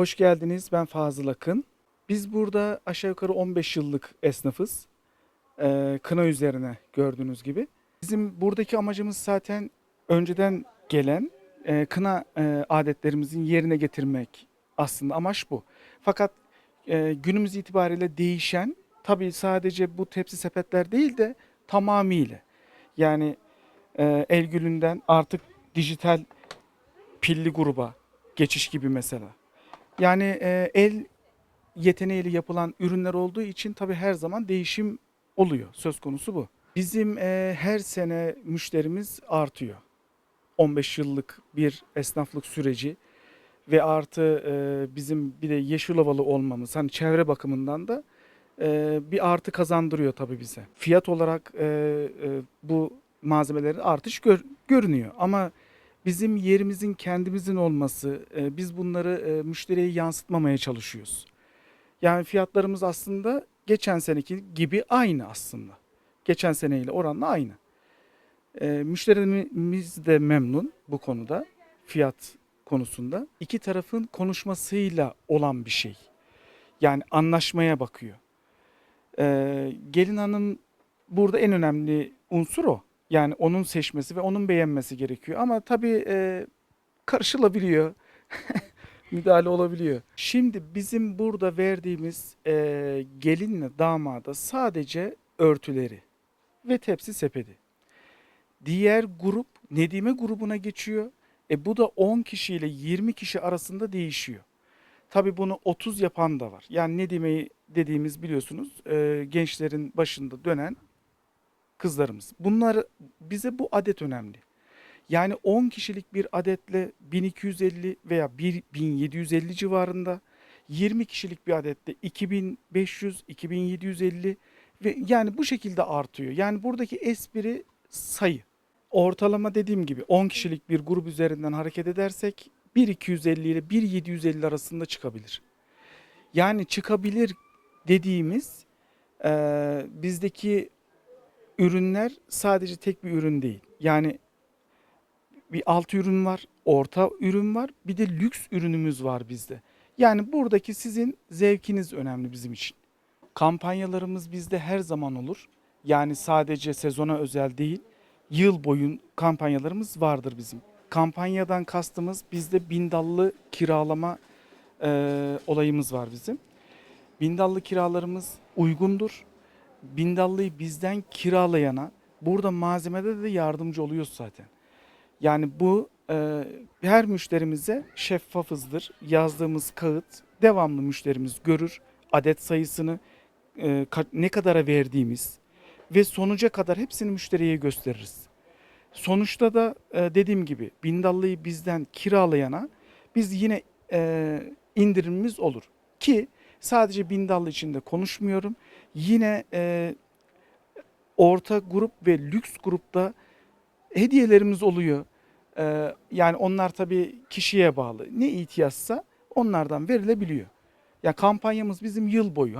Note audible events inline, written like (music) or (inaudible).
Hoş geldiniz. Ben Fazıl Akın. Biz burada aşağı yukarı 15 yıllık esnafız. Ee, kına üzerine gördüğünüz gibi. Bizim buradaki amacımız zaten önceden gelen e, kına e, adetlerimizin yerine getirmek aslında amaç bu. Fakat e, günümüz itibariyle değişen tabii sadece bu tepsi sepetler değil de tamamıyla. Yani e, el gülünden artık dijital pilli gruba geçiş gibi mesela. Yani e, el yeteneğiyle yapılan ürünler olduğu için tabii her zaman değişim oluyor. Söz konusu bu. Bizim e, her sene müşterimiz artıyor. 15 yıllık bir esnaflık süreci ve artı e, bizim bir de Yeşilovalı olmamız hani çevre bakımından da e, bir artı kazandırıyor tabii bize. Fiyat olarak e, e, bu malzemelerin artış gör- görünüyor ama bizim yerimizin kendimizin olması, e, biz bunları e, müşteriye yansıtmamaya çalışıyoruz. Yani fiyatlarımız aslında geçen seneki gibi aynı aslında. Geçen seneyle oranla aynı. E, müşterimiz de memnun bu konuda, fiyat konusunda. İki tarafın konuşmasıyla olan bir şey. Yani anlaşmaya bakıyor. Gelin hanım burada en önemli unsur o. Yani onun seçmesi ve onun beğenmesi gerekiyor. Ama tabii e, karışılabiliyor. (laughs) Müdahale olabiliyor. Şimdi bizim burada verdiğimiz e, gelinle damada sadece örtüleri ve tepsi sepeti. Diğer grup Nedime grubuna geçiyor. E bu da 10 kişi ile 20 kişi arasında değişiyor. Tabii bunu 30 yapan da var. Yani Nedime'yi dediğimiz biliyorsunuz e, gençlerin başında dönen kızlarımız. Bunlar bize bu adet önemli. Yani 10 kişilik bir adetle 1250 veya 1750 civarında 20 kişilik bir adette 2500 2750 ve yani bu şekilde artıyor. Yani buradaki espri sayı. Ortalama dediğim gibi 10 kişilik bir grup üzerinden hareket edersek 1250 ile 1750 arasında çıkabilir. Yani çıkabilir dediğimiz eee, bizdeki ürünler sadece tek bir ürün değil. Yani bir alt ürün var, orta ürün var, bir de lüks ürünümüz var bizde. Yani buradaki sizin zevkiniz önemli bizim için. Kampanyalarımız bizde her zaman olur. Yani sadece sezona özel değil, yıl boyun kampanyalarımız vardır bizim. Kampanyadan kastımız bizde bindallı kiralama eee, olayımız var bizim. Bindallı kiralarımız uygundur. Bindallıyı bizden kiralayana burada malzemede de yardımcı oluyoruz zaten. Yani bu e, her müşterimize şeffafızdır. Yazdığımız kağıt devamlı müşterimiz görür. Adet sayısını e, ne kadara verdiğimiz ve sonuca kadar hepsini müşteriye gösteririz. Sonuçta da e, dediğim gibi bindallıyı bizden kiralayana biz yine e, indirimimiz olur. Ki sadece bindallı için de konuşmuyorum. Yine e, orta grup ve lüks grupta hediyelerimiz oluyor. Ee, yani onlar tabii kişiye bağlı. Ne ihtiyaçsa onlardan verilebiliyor. Ya kampanyamız bizim yıl boyu.